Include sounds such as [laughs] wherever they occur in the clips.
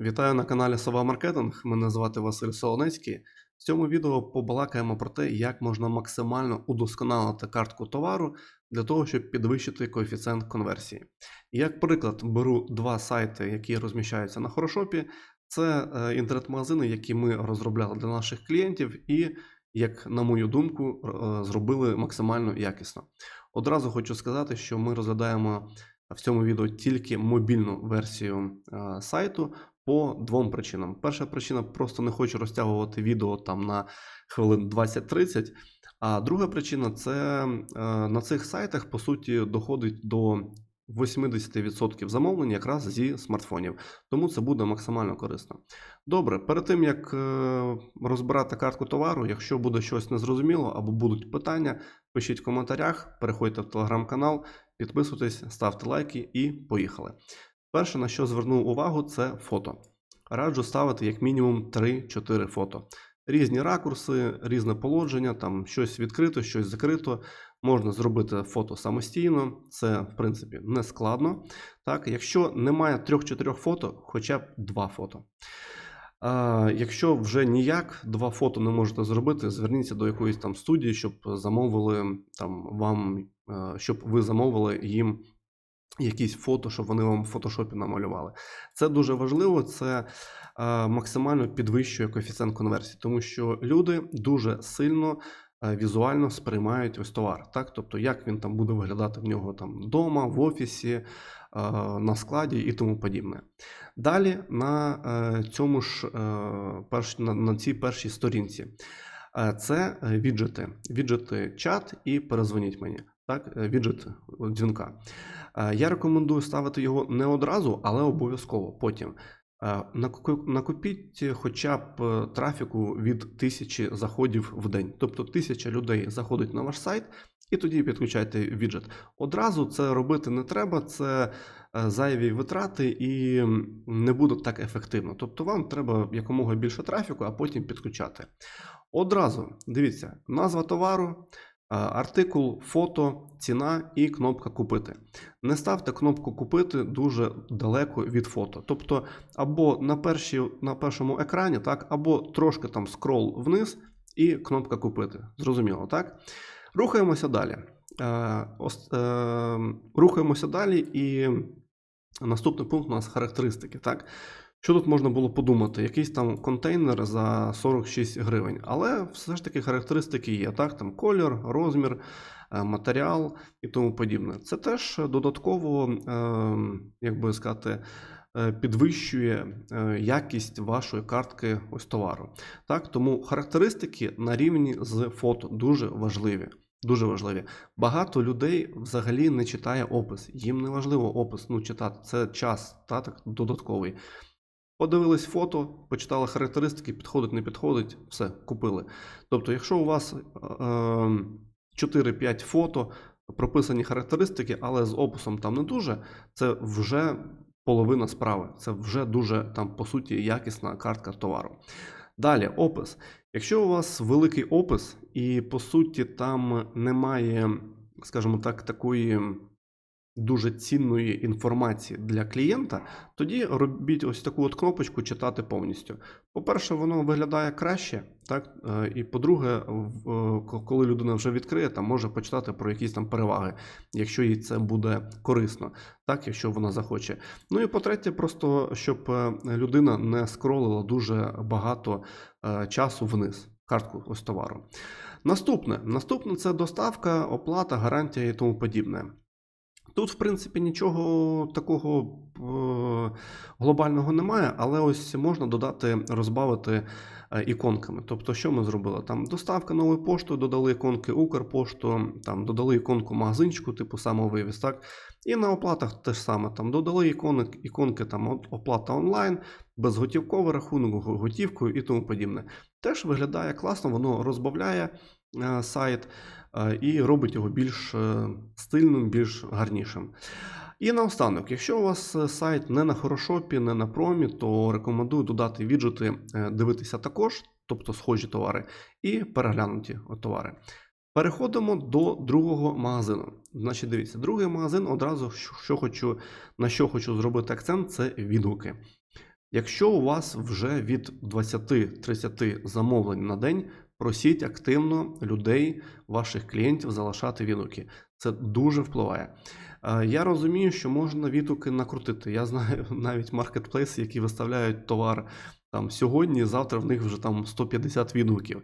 Вітаю на каналі Сова Маркетинг. Мене звати Василь Солонецький. В цьому відео побалакаємо про те, як можна максимально удосконалити картку товару для того, щоб підвищити коефіцієнт конверсії. Як приклад, беру два сайти, які розміщаються на Хорошопі. Це е, інтернет-магазини, які ми розробляли для наших клієнтів, і, як на мою думку, е, зробили максимально якісно. Одразу хочу сказати, що ми розглядаємо в цьому відео тільки мобільну версію е, сайту по двом причинам. Перша причина просто не хочу розтягувати відео там на хвилин 20-30. А друга причина це е, на цих сайтах по суті доходить до 80% замовлень якраз зі смартфонів. Тому це буде максимально корисно. Добре, перед тим як е, розбирати картку товару, якщо буде щось незрозуміло або будуть питання, пишіть в коментарях, переходьте в телеграм-канал, підписуйтесь, ставте лайки і поїхали. Перше, на що звернув увагу, це фото. Раджу ставити як мінімум 3-4 фото. Різні ракурси, різне положення, там щось відкрито, щось закрито. Можна зробити фото самостійно, це в принципі не складно. Так, якщо немає 3-4 фото, хоча б 2 фото. А, якщо вже ніяк два фото не можете зробити, зверніться до якоїсь там студії, щоб замовили там вам, е, щоб ви замовили їм якісь фото, щоб вони вам в фотошопі намалювали. Це дуже важливо, це е, максимально підвищує коефіцієнт конверсії, тому що люди дуже сильно е, візуально сприймають ось товар. Так? Тобто, як він там буде виглядати в нього там вдома, в офісі, е, на складі і тому подібне. Далі на цьому ж на, на цій першій сторінці. Це віджити, віджити чат і перезвоніть мені. Так, е, віджит дзвінка. Е, Я рекомендую ставити його не одразу, але обов'язково потім. Е, Накупіть хоча б е, трафіку від тисячі заходів в день. Тобто тисяча людей заходить на ваш сайт, і тоді підключайте віджит. Одразу це робити не треба, це е, зайві витрати і не буде так ефективно. Тобто вам треба якомога більше трафіку, а потім підключати. Одразу дивіться, назва товару. Е, Артикул, фото, ціна і кнопка купити. Не ставте кнопку купити дуже далеко від фото. Тобто, або на, перші, на першому екрані, так, або трошки там скрол вниз і кнопка купити. Зрозуміло, так? Рухаємося далі. Е, е, рухаємося далі, і наступний пункт у нас характеристики. Так? Що тут можна було подумати? Якийсь там контейнер за 46 гривень, але все ж таки характеристики є, так? Там колір, розмір, е, матеріал і тому подібне. Це теж додатково, е, як би сказати, е, підвищує якість вашої картки ось товару. Так? Тому характеристики на рівні з фото дуже важливі. Дуже важливі. Багато людей взагалі не читає опис. Їм не важливо опис ну, читати. Це час та, так, додатковий. Подивились фото, почитали характеристики, підходить, не підходить, все, купили. Тобто, якщо у вас е, 4-5 фото, прописані характеристики, але з описом там не дуже, це вже половина справи. Це вже дуже там, по суті, якісна картка товару. Далі, опис. Якщо у вас великий опис, і по суті там немає, скажімо так, такої дуже цінної інформації для клієнта, тоді робіть ось таку от кнопочку читати повністю. По-перше, воно виглядає краще, так? Е, І по-друге, е, ко- коли людина вже відкриє, там може почитати про якісь там переваги, якщо їй це буде корисно, так, якщо вона захоче. Ну і по-третє, просто щоб е, людина не скролила дуже багато часу вниз, картку ось товару. Наступне, наступне це доставка, оплата, гарантія і тому подібне. Тут, в принципі, нічого такого е, глобального немає, але ось можна додати, розбавити е, іконками. Тобто, що ми зробили? Там доставка новою поштою, додали іконки Укрпошту, там додали іконку магазинчику, типу самовивіз, так? І на оплатах те ж саме. Там додали ікони, іконки там оплата онлайн, безготівковий рахунок, готівкою і тому подібне. Теж виглядає класно, воно розбавляє е, сайт і робить його більш е, стильним, більш гарнішим. І наостанок, якщо у вас е, сайт не на хорошопі, не на промі, то рекомендую додати віджити, е, дивитися також, тобто схожі товари, і переглянуті товари. Переходимо до другого магазину. Значить, дивіться, другий магазин одразу що хочу, на що хочу зробити акцент, це відгуки. Якщо у вас вже від 20-30 замовлень на день, просіть активно людей, ваших клієнтів залишати відгуки. Це дуже впливає. Е, Я розумію, що можна відгуки накрутити. Я знаю [laughs] навіть маркетплейси, які виставляють товар там сьогодні, завтра в них вже там 150 відгуків.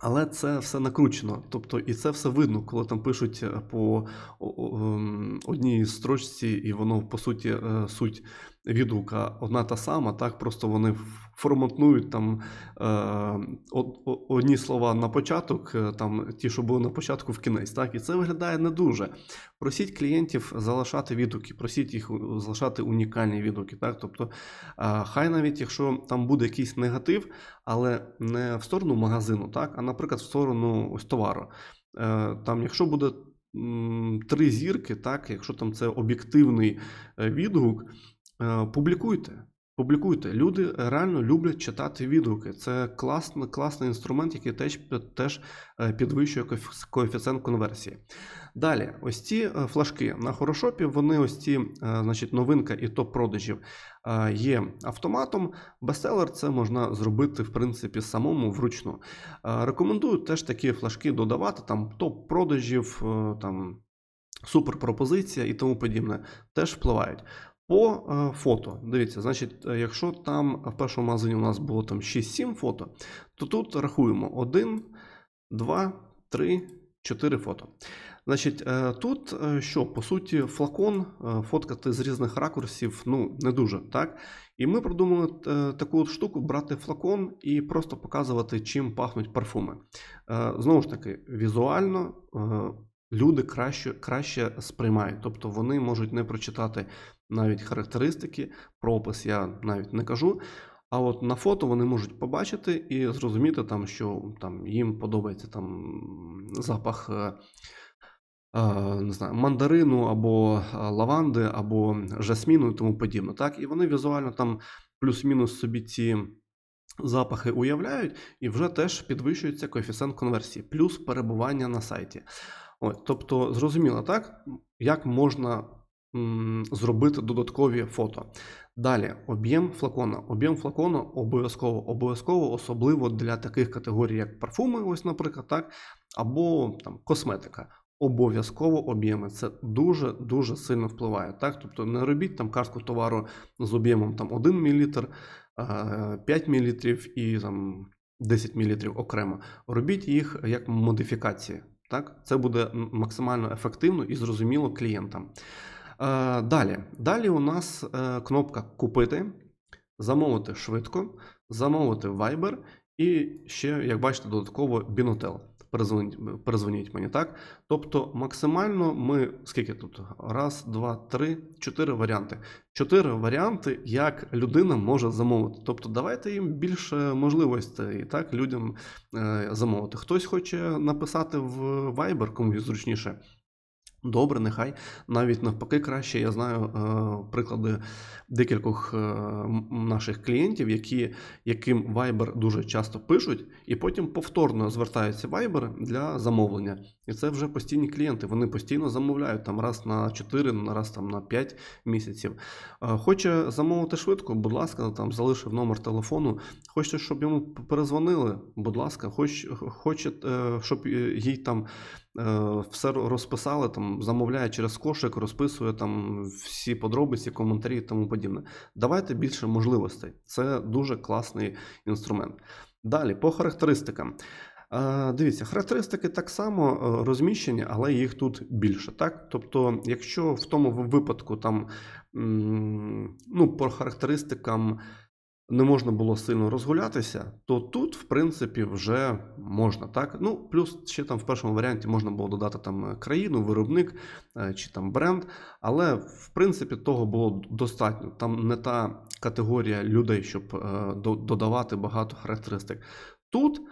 Але це все накручено. Тобто, і це все видно, коли там пишуть е, по ем, одній строчці, і воно по суті е, суть відгука одна та сама. Так просто вони ф- форматують там е, од- одні слова на початок, е, там ті, що були на початку, в кінець. Так, і це виглядає не дуже. Просіть клієнтів залишати відгуки, просіть їх залишати унікальні відгуки. Так, тобто, е, хай навіть якщо там буде якийсь негатив, але не в сторону магазину, так, а наприклад, в сторону ось товару. Е, Там, якщо буде три зірки, так, якщо там це об'єктивний е, відгук, е, публікуйте. Публікуйте. Люди реально люблять читати відгуки. Це класний, класний інструмент, який теж, теж е, підвищує коефіцієнт конверсії. Далі, ось ці е, флажки на хорошопі, вони ось ці, е, значить, новинка і топ продажів е, є автоматом. Бестселер це можна зробити, в принципі, самому вручну. Е, Рекомендую теж такі флажки додавати, там топ продажів, е, там суперпропозиція і тому подібне, теж впливають. По е, фото, дивіться, значить, е, якщо там в першому магазині у нас було там 6-7 фото, то тут рахуємо 1, 2, 3, 4 фото. Значить, е, тут е, що, по суті, флакон е, фоткати з різних ракурсів, ну, не дуже, так? І ми придумали е, таку от штуку брати флакон і просто показувати, чим пахнуть парфуми. Е, Знову ж таки, візуально е, люди краще, краще сприймають, тобто вони можуть не прочитати навіть характеристики, про опис я навіть не кажу. А от на фото вони можуть побачити і зрозуміти, там, що там, їм подобається там, запах е, е, не знаю, мандарину або е, лаванди, або жасміну і тому подібне. Так? І вони візуально там плюс-мінус собі ці запахи уявляють, і вже теж підвищується коефіцієнт конверсії, плюс перебування на сайті. От, тобто, зрозуміло, так, як можна зробити додаткові фото. Далі, об'єм флакона. Об'єм флакону обов'язково, обов'язково, особливо для таких категорій, як парфуми, ось, наприклад, так, або там косметика. Обов'язково об'єми. Це дуже дуже сильно впливає. Так? Тобто не робіть там картку товару з об'ємом там 1 мл, 5 мл і там 10 мл окремо. Робіть їх як модифікації. Так? Це буде максимально ефективно і зрозуміло клієнтам. Е, Далі. Далі у нас е, кнопка Купити, замовити швидко, замовити Viber і ще, як бачите, додатково Binotel. Перезвоніть, перезвоніть мені, так? Тобто максимально ми скільки тут? Раз, два, три, чотири варіанти. Чотири варіанти, як людина може замовити. Тобто давайте їм більше можливостей так, людям е, замовити. Хтось хоче написати в Viber, комусь зручніше. Добре, нехай навіть навпаки краще. Я знаю е, приклади декількох е, наших клієнтів, які, яким Viber дуже часто пишуть, і потім повторно звертаються Viber для замовлення. І це вже постійні клієнти. Вони постійно замовляють там раз на 4, раз там на 5 місяців. Хоче замовити швидко, будь ласка, там залишив номер телефону. Хоче, щоб йому перезвонили, будь ласка, хоч, хоче, е, щоб їй там е, все розписали, там замовляє через кошик, розписує там всі подробиці, коментарі і тому подібне. Давайте більше можливостей. Це дуже класний інструмент. Далі, по характеристикам. Е, Дивіться, характеристики так само е, розміщені, але їх тут більше. Так? Тобто, якщо в тому випадку там ну, по характеристикам не можна було сильно розгулятися, то тут, в принципі, вже можна. Так? Ну, плюс ще там в першому варіанті можна було додати там країну, виробник е, чи там бренд, але в принципі того було достатньо. Там не та категорія людей, щоб е, додавати багато характеристик. Тут е,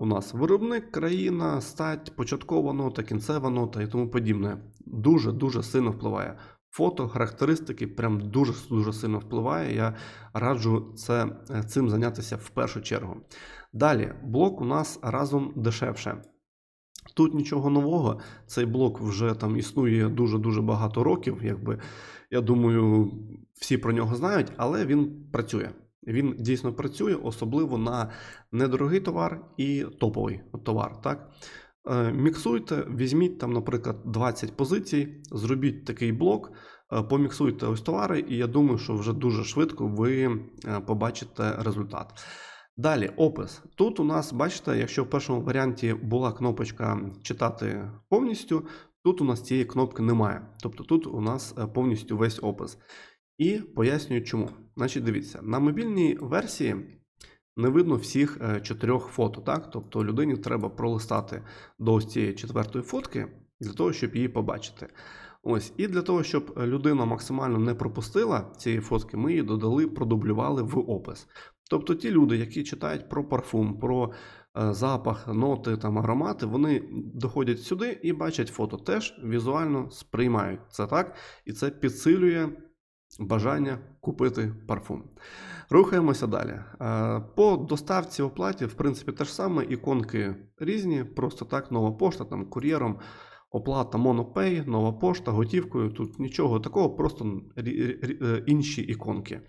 у нас виробник, країна, стать, початкова нота, кінцева нота і тому подібне. Дуже дуже сильно впливає. Фото, характеристики прям дуже дуже сильно впливає. Я раджу це, е, цим зайнятися в першу чергу. Далі, блок у нас разом дешевше. Тут нічого нового. Цей блок вже там існує дуже-дуже багато років. Якби я думаю, всі про нього знають, але він працює. Він дійсно працює, особливо на недорогий товар і топовий товар. Так? Е, Міксуйте, візьміть там, наприклад, 20 позицій, зробіть такий блок, е, поміксуйте ось товари, і я думаю, що вже дуже швидко ви е, побачите результат. Далі, опис. Тут у нас, бачите, якщо в першому варіанті була кнопочка читати повністю, тут у нас цієї кнопки немає. Тобто тут у нас повністю весь опис. І пояснюю чому. Значить, дивіться, на мобільній версії не видно всіх е, чотирьох фото, так? Тобто людині треба пролистати до ось цієї четвертої фотки для того, щоб її побачити. Ось, і для того, щоб людина максимально не пропустила цієї фотки, ми її додали, продублювали в опис. Тобто ті люди, які читають про парфум, про е, запах, ноти, там, аромати, вони доходять сюди і бачать фото, теж візуально сприймають це так, і це підсилює бажання купити парфум. Рухаємося далі. Е, По доставці оплаті, в принципі, те ж саме, іконки різні, просто так, нова пошта, там кур'єром, оплата MonoPay, нова пошта, готівкою. Тут нічого такого, просто е, інші іконки.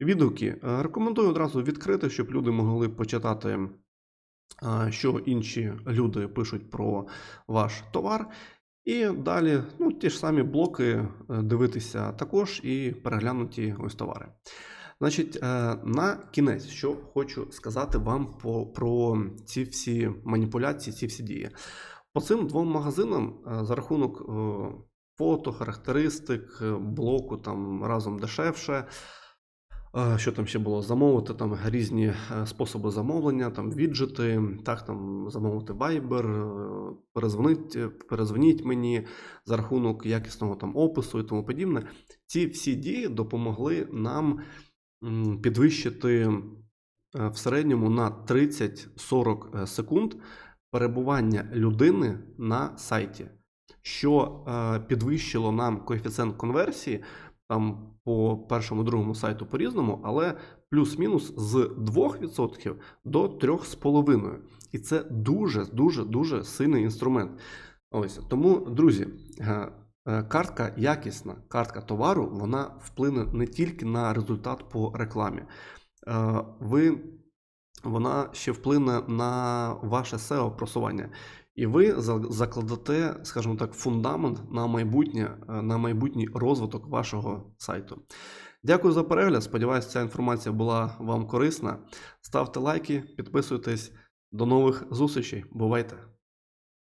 Відгуки. Е, Рекомендую одразу відкрити, щоб люди могли почитати, що інші люди пишуть про ваш товар. І далі ну, ті ж самі блоки е, дивитися також і переглянуті ось товари. Значить, е, на кінець, що хочу сказати вам по, про ці всі маніпуляції, ці всі дії. По цим двом магазинам е, за рахунок фото, характеристик, блоку там разом дешевше. Е, Що там ще було? Замовити там різні е, способи замовлення, там віджити, так там замовити Viber, е, перезвоніть мені за рахунок якісного там опису і тому подібне. Ці всі дії допомогли нам підвищити е, в середньому на 30-40 секунд перебування людини на сайті, що е, підвищило нам коефіцієнт конверсії там по першому другому сайту по-різному, але плюс-мінус з 2% до 3,5%. І це дуже дуже дуже сильний інструмент. Ось тому, друзі, е, е, картка якісна, картка товару, вона вплине не тільки на результат по рекламі. Е, Ви вона ще вплине на ваше SEO просування. І ви закладете, скажімо так, фундамент на майбутнє, е, на майбутній розвиток вашого сайту. Дякую за перегляд. Сподіваюся, ця інформація була вам корисна. Ставте лайки, підписуйтесь. До нових зустрічей. Бувайте!